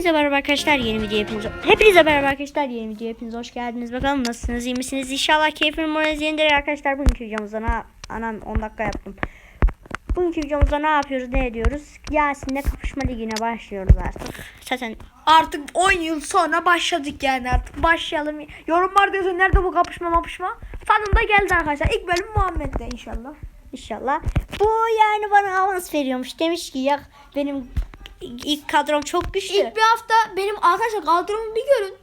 Hepinize merhaba arkadaşlar yeni video hepiniz Hepinize merhaba arkadaşlar yeni video hepiniz hoş geldiniz. Bakalım nasılsınız iyi misiniz? İnşallah keyfin moraliniz yerindedir arkadaşlar. Bugünkü videomuzda ne anam 10 dakika yaptım. Bugünkü videomuzda ne yapıyoruz ne ediyoruz? Yasin'le kapışma ligine başlıyoruz artık. Zaten Artık 10 yıl sonra başladık yani artık. Başlayalım. Yorumlarda yazın nerede bu kapışma mapışma. Sonunda geldi arkadaşlar. İlk bölüm Muhammed'de inşallah. inşallah. Bu yani bana avans veriyormuş. Demiş ki ya benim ilk kadrom çok güçlü İlk bir hafta benim arkadaşlar kadromu bir görün.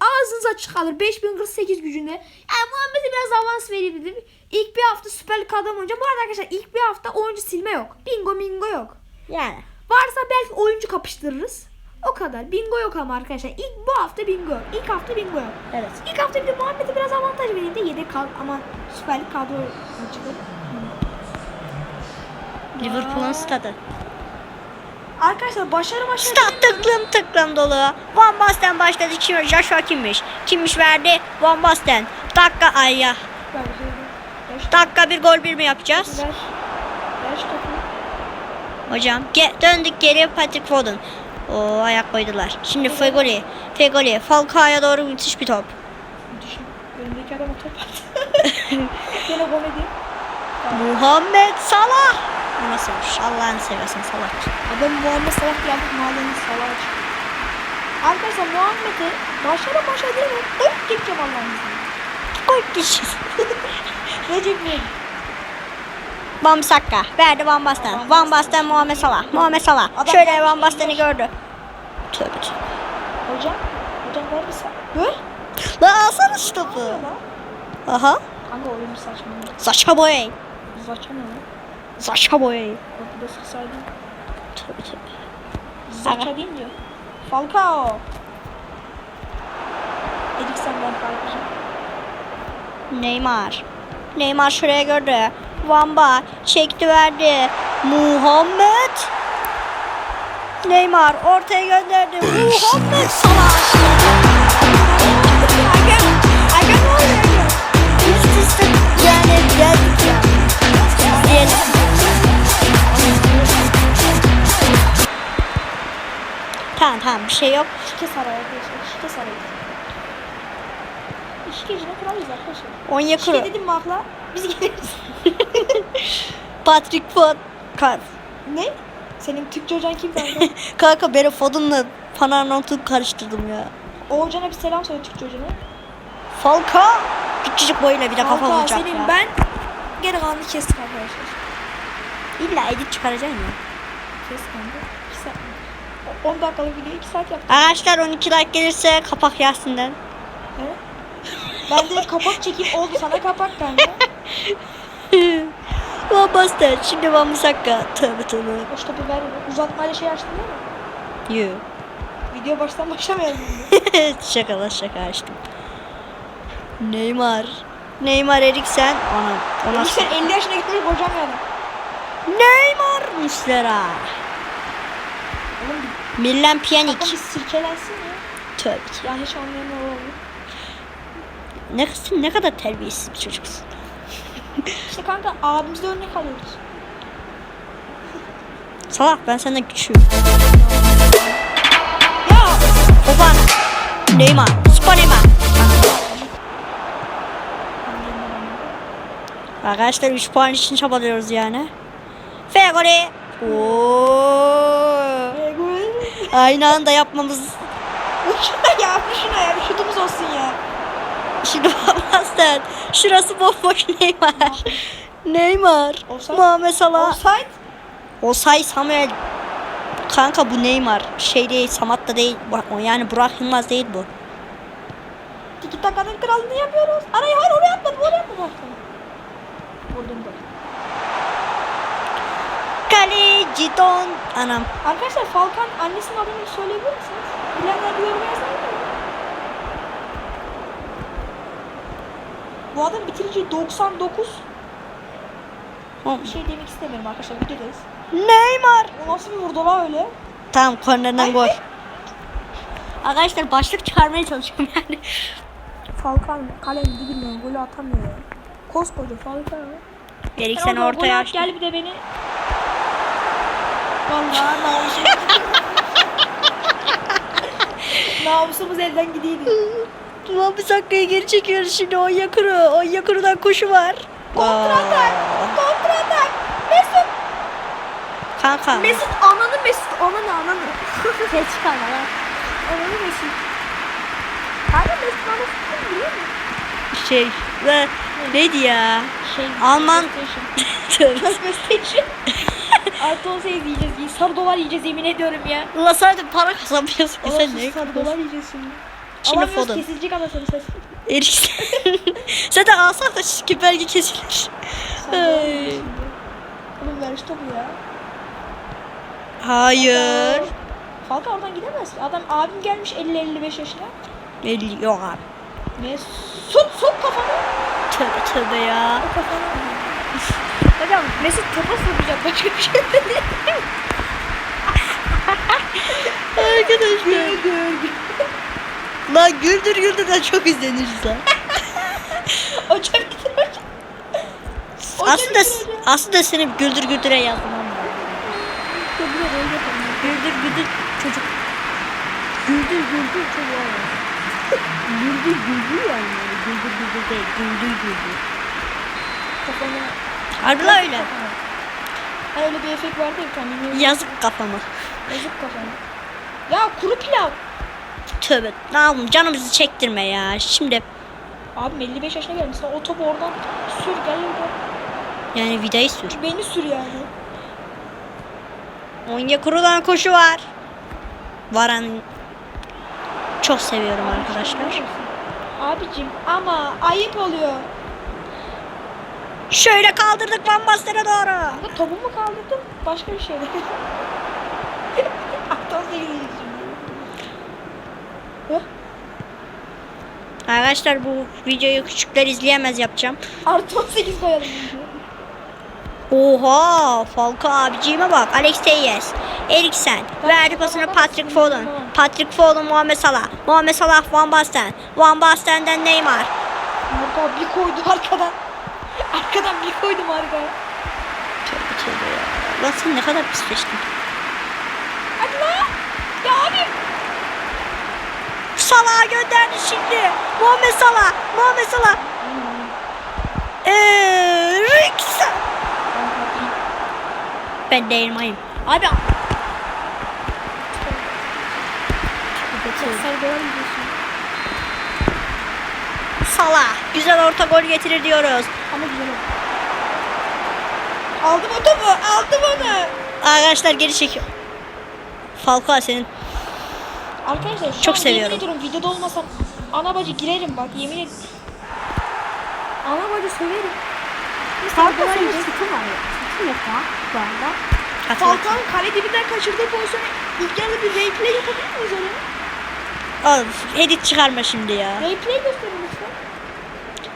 Ağzınız açık kalır. 5048 gücünde. Yani Muhammed'e biraz avans vereyim dedim. İlk bir hafta süper lig kadrom oynayacağım. Bu arada arkadaşlar ilk bir hafta oyuncu silme yok. Bingo mingo yok. Yani Varsa belki oyuncu kapıştırırız. O kadar. Bingo yok ama arkadaşlar. İlk bu hafta bingo yok. İlk hafta bingo yok. evet İlk hafta bir de Muhammed'e biraz avantaj vereyim de yedek kal ama Süper Lig kadro çıkıyor. Liverpool'un stadı Arkadaşlar başarı başarı. Stat tıklım tıklım dolu. Van Basten başladı. Kim, Joshua kimmiş? Kimmiş verdi? Van Basten. Dakika ay ya. Dakika bir gol bir mi yapacağız? Hocam ge- döndük geriye Patrick Foden. O ayak koydular. Şimdi Fegoli. Fegoli. Falcao'ya doğru müthiş bir top. Düşün. Önümdeki adama top attı. Muhammed Salah. Bu nasılmış? Allah'ını seversen Salah. Adam Muhammed Salah geldi. Mahallenin Salah. Arkadaşlar Muhammed'e başarı başarı değil mi? Hop geçeceğim Allah'ın izniyle. Koy kişi. Recep İvedik. Bamsakka. Verdi Van Basten. Van Basten Muhammed Salah. Muhammed Salah. Adam Şöyle Van Basten'i gördü. Tövbe tövbe. Hocam. Hocam ver bir sa... Ver. Lan alsana şu topu. Aha. Kanka oyun saçma. Saçma boy. Saçma ne lan? Saçma boy. Ortada sıksaydın. Tabii tabii. Zaça değil diyor. Falcao. Eriksen'den Falcao. Neymar. Neymar şuraya gördü. Vamba çekti verdi. Muhammed. Neymar ortaya gönderdi. Muhammed Salah. Tamam bir şey yok. Şike sarayı arkadaşlar. Şike sarayı. İşkecine kralıyız arkadaşlar. Onyekuru. Şike dedim mi? Biz geliriz. Patrick Ford. Ka- ne? Senin Türkçe hocan kim kanka? Kanka benim Foden'la Panarnot'u karıştırdım ya. o hocana bir selam söyle Türkçe hocana. Falka küçücük boyuyla bir de kafa vuracak senin ya. ben geri kalanını kestik arkadaşlar. İlla edit çıkaracaksın ya. Kes kanka. 2 saat. O- 10 dakikalık video 2 saat yaptık. Arkadaşlar 12 like gelirse kapak Yasin'den. He? Ben de kapak çekeyim oldu sana kapak kanka. Van Basten şimdi Van Bissaka. Tövbe tövbe. Boş topu ver. Uzatmayla şey açtın değil mi? Yoo. Video baştan başlamayalım. şaka lan şaka açtım. Neymar. Neymar Eriksen. Ona, ona Sen 50 yaşına gitmiş hocam yani. Neymar Muslera. Bir Pjanic. sirkelensin ya. Tövbe tövbe. Ya hiç anlayanlar olur. Ne, sen ne kadar terbiyesiz bir çocuksun. İşte kanka abimizde örnek alıyoruz. Salak ben senden küçüğüm. Ya Oban. Neymar. Süper Neymar. Arkadaşlar 3 puan için çabalıyoruz yani. Fegoli. Oo. Aynı anda yapmamız. şuna ya şuna ya bir şutumuz olsun ya. Şimdi babasından. Şurası bomboş Neymar. Neymar. Offside. Muhammed Salah. Offside. Osay Samuel. Kanka bu Neymar. Şey değil Samat da değil. Yani Burak Yılmaz değil bu. Tiki takanın kralını yapıyoruz. Araya hayır oraya atmadım oraya atmadım. Vurdum da. Kaleci Don. Anam. Arkadaşlar Falkan annesinin adını söyleyebilir misiniz? Bilenler bir yorum yazar mı? Bu adam bitirici 99. Oğlum, Bir şey demek istemiyorum arkadaşlar videodayız. Neymar. O nasıl bir vurdu lan öyle? Tamam kornerden gol. Arkadaşlar başlık çıkarmaya çalışıyorum yani. Falkan kalenin dibinden golü atamıyor. Koskoca Falkan. Eriksen ortaya açtı. Gel bir de beni. Vallahi namusum. Namusumuz elden gidiydi. Muhammed Hakkı'yı geri çekiyoruz şimdi Onyekuru. Onyekuru'dan koşu var. Kontratak. Kontratak. Mesut. Kanka. Mesut ananı Mesut. Ananı ananı. Ses çıkarma lan. Ananı Mesut. Kanka Mesut tutun biliyor musun? Şey. Ve neydi ya? Şey, Alman. PlayStation. Artı 18 yiyeceğiz. Sarı dolar yiyeceğiz yemin ediyorum ya. Ulan sadece para kazanmıyorsun ki sen ne sarı dolar yiyeceğiz şimdi. Şimdi Alamıyoruz Foden. kesilecek anasını satayım. Eriksen. Zaten alsak da şiki belki kesilir. Oğlum şu topu ya. Hayır. Falka oradan gidemez ki. Adam abim gelmiş 50-55 yaşına. Belli yok abi. Mesut sok kafanı. Tövbe tövbe ya. O kafanı. Hocam Mesut topa sokacak başka bir şey değil. Arkadaşlar. Lan güldür güldür de çok izleniriz lan. Hocam bitir hocam. aslında aslında seni güldür güldüre yazdım ama. Güldür güldür çocuk. Güldür güldür çocuk. güldür güldür yani. Güldür güldür değil. Güldür güldür. Kafanı. Harbi öyle. Hani öyle bir efekt vardı ya tane. Yazık, kafama. yazık kafana. Ya kuru pilav. Tövbe. Ne yapayım canımızı çektirme ya. Şimdi Abi 55 yaşına gelmiş. Sen o topu oradan sür gel oradan. yani vidayı sür. Beni sür yani. Onya kurulan koşu var. Varan çok seviyorum arkadaşlar. Abicim ama ayıp oluyor. Şöyle kaldırdık Van Basten'e doğru. Kanka topumu kaldırdım. Başka bir şey. Şimdi. Arkadaşlar bu videoyu küçükler izleyemez yapacağım. Artı 18 koyalım. Oha Falco abiciğime bak. Alex Teyes. Eriksen. Verdi pasını Patrick Foden. Patrick Foden Muhammed Salah. Muhammed Salah Van Basten. Van Basten'den Neymar. Marka bir koydu arkadan. Arkadan bir koydum arkaya. Tövbe tövbe ya. Lan sen ne kadar pisleştin. Hadi lan. Ya abi. Salah'a gönderdi şimdi. Muhammed Salah. Muhammed Salah. Eriksen. Ben değilim ayım. Abi. Sarı dolar yiyorsun. Salah. Güzel orta gol getirir diyoruz. Ama güzel. Aldım o topu. Aldım onu. Arkadaşlar geri çekiyor. Falcao senin Arkadaşlar şu Çok an seviyorum. yemin ediyorum videoda olmasam ana bacı girerim bak yemin ederim. Ana bacı severim. Falcao Falcao senin senin sütun var ya. Sütun yok ha bu arada. Falcao'nun kale dibinden kaçırdığı pozisyonu ilk yarıda bir replay yapabilir miyiz öyle? Oğlum edit çıkarma şimdi ya. Replay gösterin lütfen.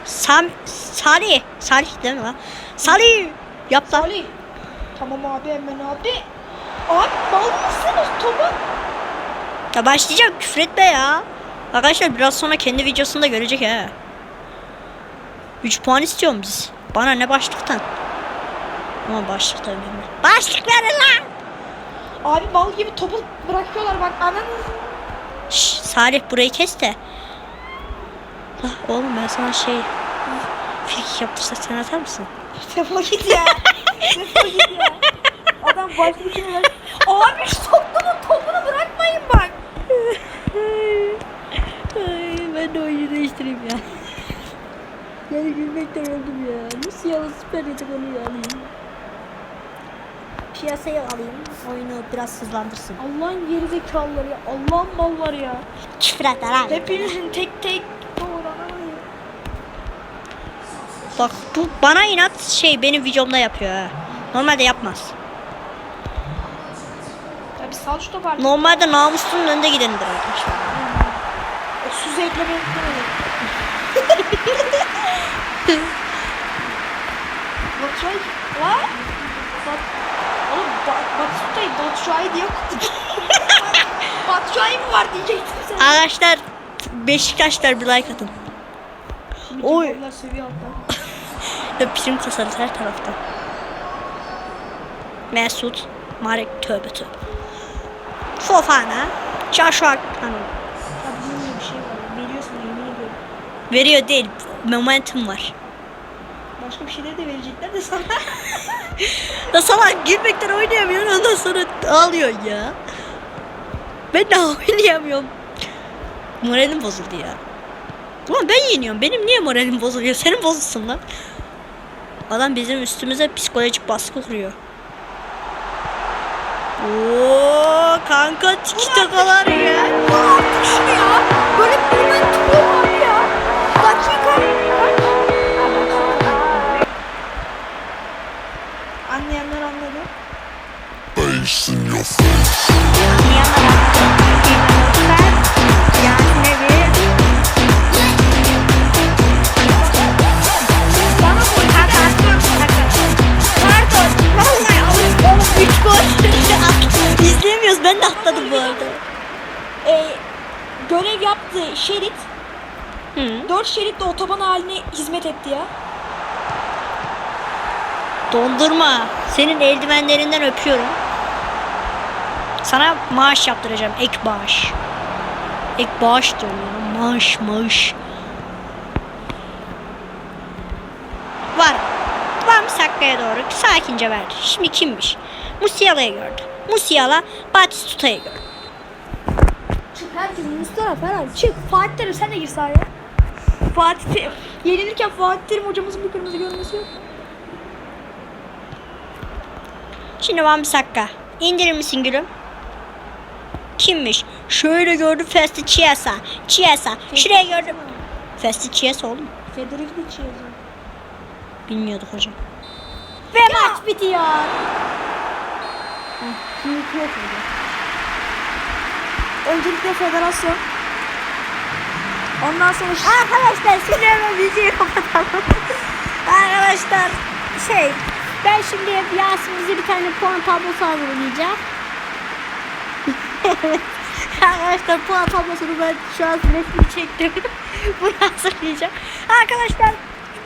Sam Salih. Salih değil mi lan? Salih. Yap lan. Ali. Tamam abi hemen abi. Abi mal mısınız topu? Ya başlayacağım küfür etme ya. Arkadaşlar biraz sonra kendi videosunda görecek he. 3 puan istiyorum biz. Bana ne başlıktan? Ama başlık önemli. Başlık verin lan. Abi mal gibi topu bırakıyorlar bak ananız. Şş, Salih burayı kes de. Lah oğlum ben sana şey Fik yaptırsak sen atar mısın? Defol git ya. Defol git ya. Adam başlıkını ver. Abi şu topunu topunu bırakmayın bak. Ay, ben de oyunu değiştireyim ya. Yani gülmekten öldüm ya. Nasıl yalan süper yedik onu ya alayım. Piyasaya alayım. Oyunu biraz hızlandırsın. Allah'ın gerizekalıları ya. Allah'ın malları ya. Küfür et lan. Hepinizin tek tek doğru ananı. Bak bu bana inat şey benim videomda yapıyor ha. Normalde yapmaz. Ya bir sal şu topu artık. Normalde namusunun önünde gidendir arkadaşlar. Su zevklemeyi unutmayın. Batshuayi var. Bat Oğlum ba Batshuayi Batshuayi diye Batshuayi mi var diyecektim sen. Arkadaşlar Beşiktaşlar bir like atın. Oy. Seviyor Ya prim kasarız her tarafta. Mesut, Marek tövbe tövbe. Fofana, Joshua, hanım. Ya Veriyor değil. Momentum var. Başka bir şeyleri de verecekler de sana. Ya salak gülmekten oynayamıyor ondan sonra ağlıyor ya. Ben de oynayamıyorum. Moralim bozuldu ya. Ulan ben yeniyorum. Benim niye moralim bozuluyor? Senin bozulsun lan. Adam bizim üstümüze psikolojik baskı kuruyor. Oo kanka tiki takalar ya. Şunu ya. Böyle İzleyemiyoruz. Ben de atladım bu arada. Ee, görev yaptığı şerit Hı. 4 şeritli otoban haline hizmet etti ya. Dondurma. Senin eldivenlerinden öpüyorum. Sana maaş yaptıracağım. Ek bağış. Ek bağış diyorum ya. Maaş maaş. Var. Van Sakka'ya doğru sakince verdi. Şimdi kimmiş? Musiala'yı gördü. Musiala Batistuta'yı gördü. Çık herkes Mustafa falan çık. Fatih Terim sen de gir sahaya. Fatih Terim. Yenilirken Fatih Terim hocamızın bir kırmızı görmesi yok. Şimdi Van Sakka. İndirir misin gülüm? Kimmiş? Şöyle gördüm Festi Chiesa. Chiesa. Şuraya gördüm. Festi Chiesa oğlum. Federico de Chiesa. Bilmiyorduk hocam. Ve maç bitiyor. Şimdi yok Öncelikle federasyon. Ondan sonra Arkadaşlar şimdi hemen videoyu kapatalım. Arkadaşlar şey ben şimdi Yasin bize bir tane puan tablosu hazırlayacak. Evet. Arkadaşlar puan tablosunu ben şu an resmi çektim. Bunu hazırlayacağım. Arkadaşlar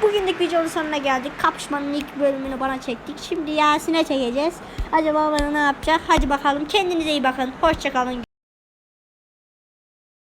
bugünlük videonun sonuna geldik. Kapışmanın ilk bölümünü bana çektik. Şimdi Yasin'e çekeceğiz. Acaba bana ne yapacak? Hadi bakalım. Kendinize iyi bakın. Hoşçakalın.